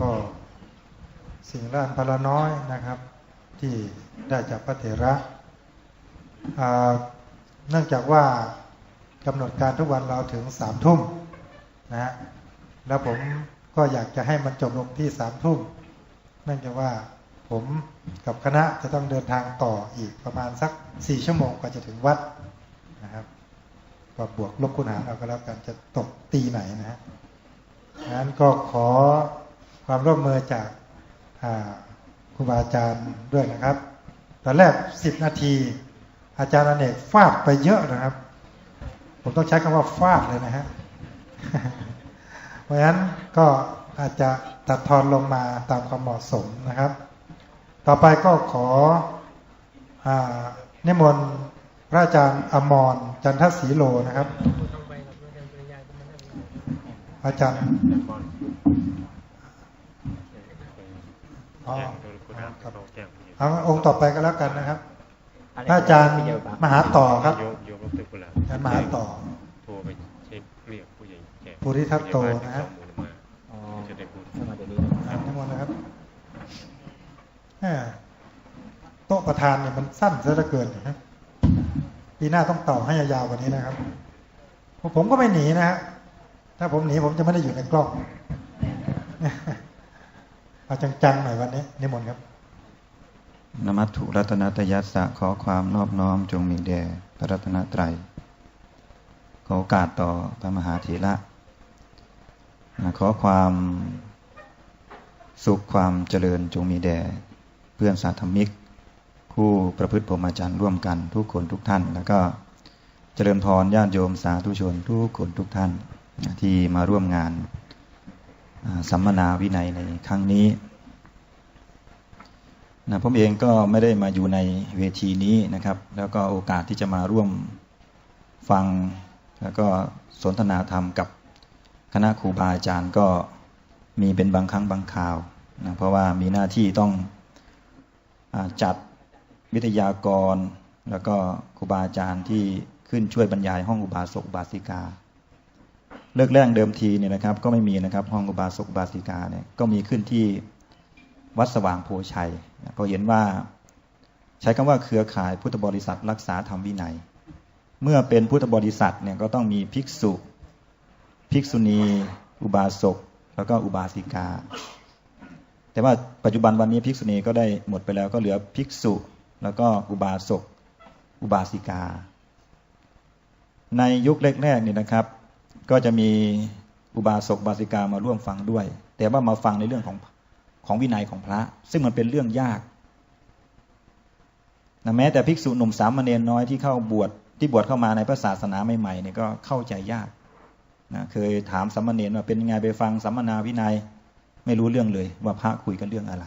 ก็สิ่งละอันพละน้อยนะครับ ที่ได้จากพระเถระเนื่องจากว่ากำหนดการทุกวันเราถึงสามทุ่มนะฮะแล้วผมก็อยากจะให้มันจบลงที่สามทุ่มเนื่องจากว่าผมกับคณะจะต้องเดินทางต่ออีกประมาณสักสี่ชั่วโมงกว่าจะถึงวัดนะครับก็บวกลบคูณหารเอาก็แล้วกันจะตกตีไหนนะฮะงั้นก็ขอ ความร่วมมือจากครูบาอาจารย์ด้วยนะครับ ตอนแรกสิบนาที อาจารย์อเนกฟาดไปเยอะนะครับ ผมต้องใช้คำว่าฟาดเลยนะฮะเพราะฉะนั้นก็อาจจะตัดทอนลงมาตามความเหมาะสมนะครับ ต่อไปก็ขออนิมนต์พระอาจารย์อมรจันทศรีโลนะครับ อาจารย์ เอาองค์ต่อไปก็แล้วกันนะครับพระอาจารย์มหาต่อครับโยมโยมรบตึกกุหลาบอาจารย์มหาต่อโทรไปเช็คเรียกผู้ใหญ่แก่ภูริทัตโตนะฮะผู้ใหญ่บ้าที่ข้อมูลมาจะได้พูดเข้ามาเดี๋ยวนี้อ่านิมนต์นะครับแหม่โต๊ะประธานเนี่ยมันสั้นซะเหลือเกินนะฮะปีหน้าต้องต่อให้ยาวๆกว่านี้นะครับผมก็ไม่หนีนะฮะถ้าผมหนีผมจะไม่ได้อยู่ในกล้อง เอาจังๆหน่อยวันนี้นิมนต์ครับนมัตถุรัตนตยัสสะขอความนอบน้อมจงมีแด่พระรัตนตรัยขอโอกาสต่อพระมหาเถระขอความสุขความเจริญจงมีแด่เพื่อนสาธมิก ผู้ประพฤติพรหมจรรย์ร่วมกันทุกคนทุกท่าน แล้วก็เจริญพรญาติโยมสาธุชนทุกคนทุกท่านที่มาร่วมงาน สัมมนาวินัยในครั้งนี้นะผมเองก็ไม่ได้มาอยู่ในเวทีนี้นะครับ แล้วก็โอกาสที่จะมาร่วมฟัง แล้วก็สนทนาธรรมกับคณะครูบาอาจารย์ก็มีเป็นบางครั้งบางคราวนะเพราะว่ามีหน้าที่ต้องอจัดวิทยากร แล้วก็ครูบาอาจารย์ที่ขึ้นช่วยบรรยายห้องอุบาสกอุบาสิกา เลิกแรกเดิมทีเนี่ยนะครับ ก็ไม่มีนะครับห้องอุบาสกอุบาสิกาเนี่ยก็มีขึ้นที่วัดสว่างโพชัยเพราะเห็นว่าใช้คำว่าเครือข่ายพุทธบริษัทรักษาธรรมวินัย เมื่อเป็นพุทธบริษัทเนี่ยก็ต้องมีภิกษุ ภิกษุณี อุบาสกแล้วก็อุบาสิกา แต่ว่าปัจจุบันวันนี้ภิกษุณีก็ได้หมดไปแล้วก็เหลือภิกษุ แล้วก็อุบาสกอุบาสิกา ในยุคแรกๆเนี่ยนะครับ ก็จะมีอุบาสกบาสิกามาร่วมฟังด้วย แต่ว่ามาฟังในเรื่องของของวินัยของพระ ซึ่งมันเป็นเรื่องยากนะแม้แต่ภิกษุหนุ่มสามเณรน้อยที่เข้าบวชที่บวชเข้ามาในพระศาสนาใหม่ๆเนี่ยก็เข้าใจยากนะเคยถามสามเณรว่าเป็นยังไงไปฟังสัมมนาวินัยไม่รู้เรื่องเลยว่าพระคุยกันเรื่องอะไร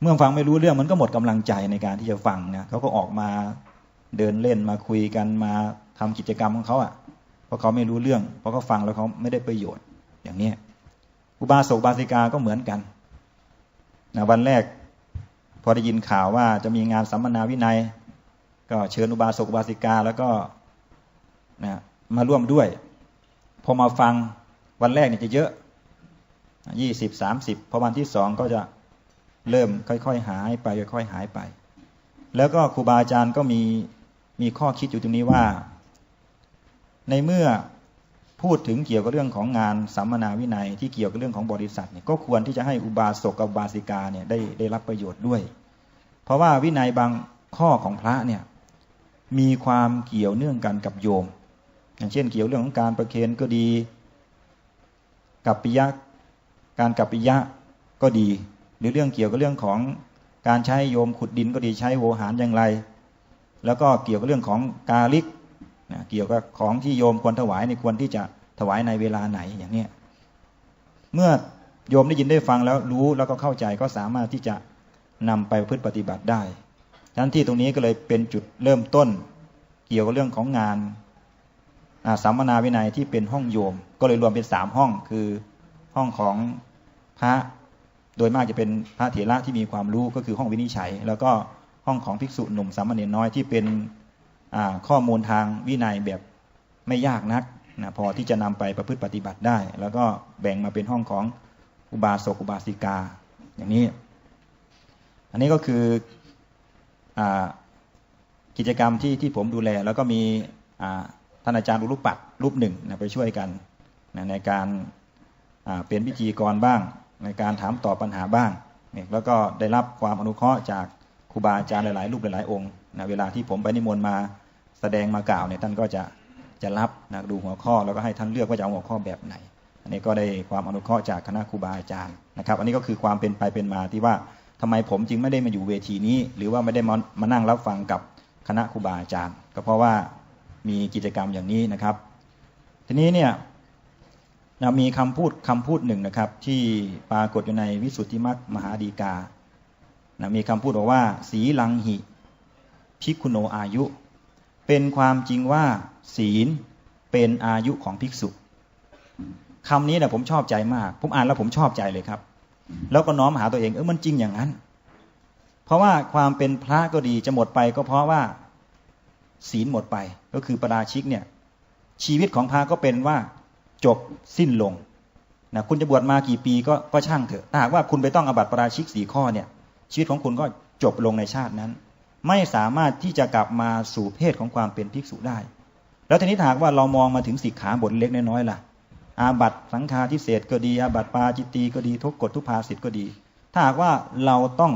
เมื่อฟังไม่รู้เรื่องมันก็หมดกำลังใจในการที่จะฟังนะเขาก็ออกมาเดินเล่นมาคุยกันมาทำกิจกรรมของเขาอะ่ะ เพราะเขาไม่รู้เรื่อง เพราะเขาฟังแล้วเขาไม่ได้ประโยชน์ อย่างเนี้ยอุบาสกบาสิกาก็เหมือนกันนะวันแรก พอได้ยินข่าวว่าจะมีงานสัมมนาวินัย ก็เชิญอุบาสกบาสิกาแล้วก็นะมาร่วมด้วย พอมาฟังวันแรกเนี่ยจะเยอะยี่สิบสามสิบพอวันที่สองก็จะเริ่มค่อยๆหายไปค่อยๆหายไป แล้วก็ครูบาอาจารย์ก็มีมีข้อคิดอยู่ตรงนี้ว่า ในเมื่อพูดถึงเกี่ยวกับเรื่องของงานสัมมนาวินัยที่เกี่ยวกับเรื่องของบริษัทเนี่ยก็ควรที่จะให้อุบาสกกับบาสิกาเนี่ยได้ได้รับประโยชน์ด้วย เพราะว่าวินัยบางข้อของพระเนี่ยมีความเกี่ยวเนื่องกันกับโยม อย่างเช่นเกี่ยวเรื่องของการประเคนก็ดีกับปิยะการกับปิยะก็ดี หรือเรื่องเกี่ยวกับเรื่องของการใช้โยมขุดดินก็ดีใช้โวหารอย่างไร แล้วก็เกี่ยวกับเรื่องของกาลิก นะเกี่ยวกับของที่โยมควรถวายในควรที่จะถวายในเวลาไหนอย่างเนี้ยเมื่อโยมได้ยินได้ฟังแล้วรู้แล้วก็เข้าใจก็สามารถที่จะนำไปพฤติปฏิบัติได้ฉะนั้นที่ตรงนี้ก็เลยเป็นจุดเริ่มต้น เกี่ยวกับเรื่องของงานสัมมนาวินัยที่เป็นห้องโยม ก็เลยรวมเป็นสามห้องคือห้องของพระโดยมากจะเป็นพระเถระที่มีความรู้ก็คือห้องวินิจฉัย แล้วก็ห้องของภิกษุหนุ่มสามเณรน้อยที่เป็น ข้อมูลทางวินัยแบบไม่ยากนักนะพอที่จะนำไปประพฤติปฏิบัติได้ แล้วก็แบ่งมาเป็นห้องของอุบาสกอุบาสิกาอย่างนี้ อันนี้ก็คืออกิจกรรมที่ที่ผมดูแล แล้วก็มีท่านอาจารย์อุลุปัดรูปหนึ่งนะไปช่วยกันนะในการเป็นพิธีกรบ้าง ในการถามตอบปัญหาบ้าง แล้วก็ได้รับความอนุเคราะห์จาก ครูบาอาจารย์หลายๆรูปหลายๆองค์นะเวลาที่ผมไปนิมนต์มาแสดงมากล่าวเนี่ยท่านก็จะจะรับนะดูหัวข้อแล้วก็ให้ท่านเลือกว่าจะเอาหัวข้อแบบไหน อันนี้ก็ได้ความอนุเคราะห์จากคณะครูบาอาจารย์นะครับ อันนี้ก็คือความเป็นไปเป็นมาที่ว่าทำไมผมจึงไม่ได้มาอยู่เวทีนี้ หรือว่าไม่ได้มามานั่งรับฟังกับคณะครูบาอาจารย์ ก็เพราะว่ามีกิจกรรมอย่างนี้นะครับ ทีนี้เนี่ยนะมีคำพูดคำพูดหนึ่งนะครับ ที่ปรากฏอยู่ในวิสุทธิมรรคมหาดีกา นะมีคำพูดบอกว่า สีลังหิพิคุโนอายุ เป็นความจริงว่า ศีลเป็นอายุของภิกษุคำนี้เนี่ยผมชอบใจมาก ผมอ่านแล้วผมชอบใจเลยครับ แล้วก็น้อมหาตัวเองเออมันจริงอย่างนั้น เพราะว่าความเป็นพระก็ดีจะหมดไปก็เพราะว่า ศีลหมดไปก็คือประราชิกเนี่ย ชีวิตของพระก็เป็นว่าจบสิ้นลงนะคุณจะบวชมากี่ปีก็ก็ช่างเถอะถ้าหากว่าคุณไปต้องอบัติประราชิกสี่ข้อเนี่ย ชีวิตของคุณก็จบลงในชาตินั้น ไม่สามารถที่จะกลับมาสู่เพศของความเป็นภิกษุได้ แล้วทีนี้ถาหากว่าเรามองมาถึงสิกขาบทเล็กน้อยๆล่ะ อาบัตสังฆาทิเศษก็ดี อาบัตปาจิตตีก็ดีทุกกฎทุกภาสิทธ์ก็ดี ถ้าหากว่าเราต้อง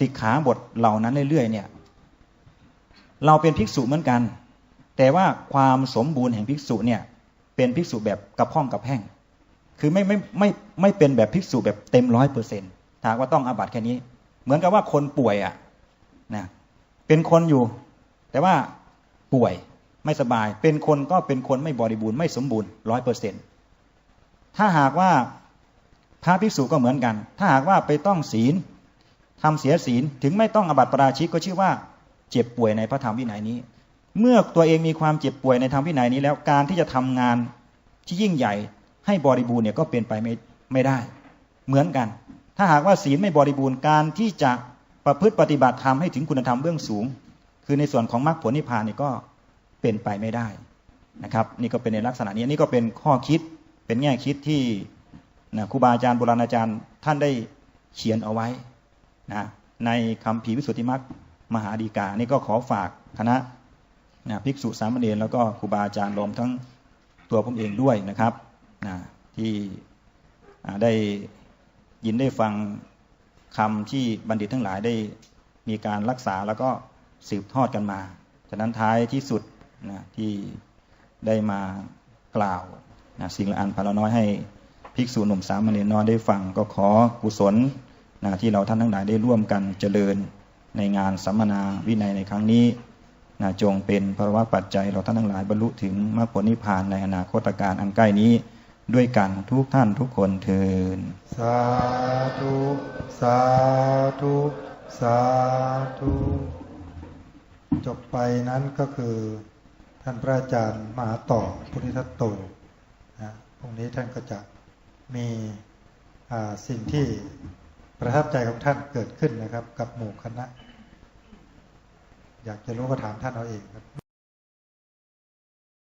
สิกขาบทเหล่านั้นเรื่อยๆเนี่ย เราเป็นภิกษุเหมือนกัน แต่ว่าความสมบูรณ์แห่งภิกษุเนี่ยเป็นภิกษุแบบกระพ้องกระแพ่งคือไม่ไม่ไม่ไม่เป็นแบบภิกษุแบบเต็มร้อยเปอร์เซ็นต์ ถ้ากว่าต้องอาบัตแค่นี้ เหมือนกับว่าคนป่วยอะนะเป็นคนอยู่ แต่ว่าป่วยไม่สบาย เป็นคนก็เป็นคนไม่บริบูรณ์ไม่สมบูรณ์ร้อยเปอร์เซ็นต์ถ้าหากว่าพระภิกษุก็เหมือนกัน ถ้าหากว่าไปต้องศีลทำเสียศีลถึงไม่ต้องอบัติปราชิกก็ชื่อว่าเจ็บป่วยในพระธรรมวินัยนี้ เมื่อตัวเองมีความเจ็บป่วยในธรรมวินัยนี้แล้วการที่จะทำงานที่ยิ่งใหญ่ให้บริบูรณ์เนี่ยก็เป็นไปไม่ไม่ได้ เหมือนกัน ถ้าหากว่าศีลไม่บริบูรณ์การที่จะประพฤติปฏิบัติธรรมให้ถึงคุณธรรมเบื้องสูง คือในส่วนของมรรคผลนิพพานนี่ก็เป็นไปไม่ได้นะครับ นี่ก็เป็นในลักษณะนี้นี่ก็เป็นข้อคิดเป็นแง่คิดที่นะครูบาอาจารย์โบราณอาจารย์ท่านได้เขียนเอาไว้นะในคำภีวิสุทธิมรรคมหาดีกา นี่ก็ขอฝากคณะนะภิกษุสามเณรแล้วก็ครูบาอาจารย์รวมทั้งตัวผมเองด้วยนะครับนะที่ได้ ยินได้ฟังคำที่บัณฑิตทั้งหลายได้มีการรักษาแล้วก็สืบทอดกันมาฉะนั้นท้ายที่สุดนะที่ได้มากล่าวนะสิ่งละอันพนละน้อยให้ภิกษุหนุ่มสามเณรน้อยได้ฟังก็ขอกุศลนะที่เราท่านทั้งหลายได้ร่วมกันเจริญในงานสัมมนาวินัยในครั้งนี้นะจงเป็นภาวะปัจจัยเราท่านทั้งหลายบรรลุถึงมรรคผลนิพพานในอนาคตการอันใกล้นี้ ด้วยกันทุกท่านทุกคนเทินสาธุ สาธุ สาธุ จบไปนั้นก็คือท่านพระอาจารย์มหาต่อพุทธิทัตโตนะพรุ่งนี้ท่านก็จะมีอ่าสิ่งที่ประทับใจของท่านเกิดขึ้นนะครับ กับหมู่คณะ อยากจะรู้ก็ถามท่านเอาเองครับ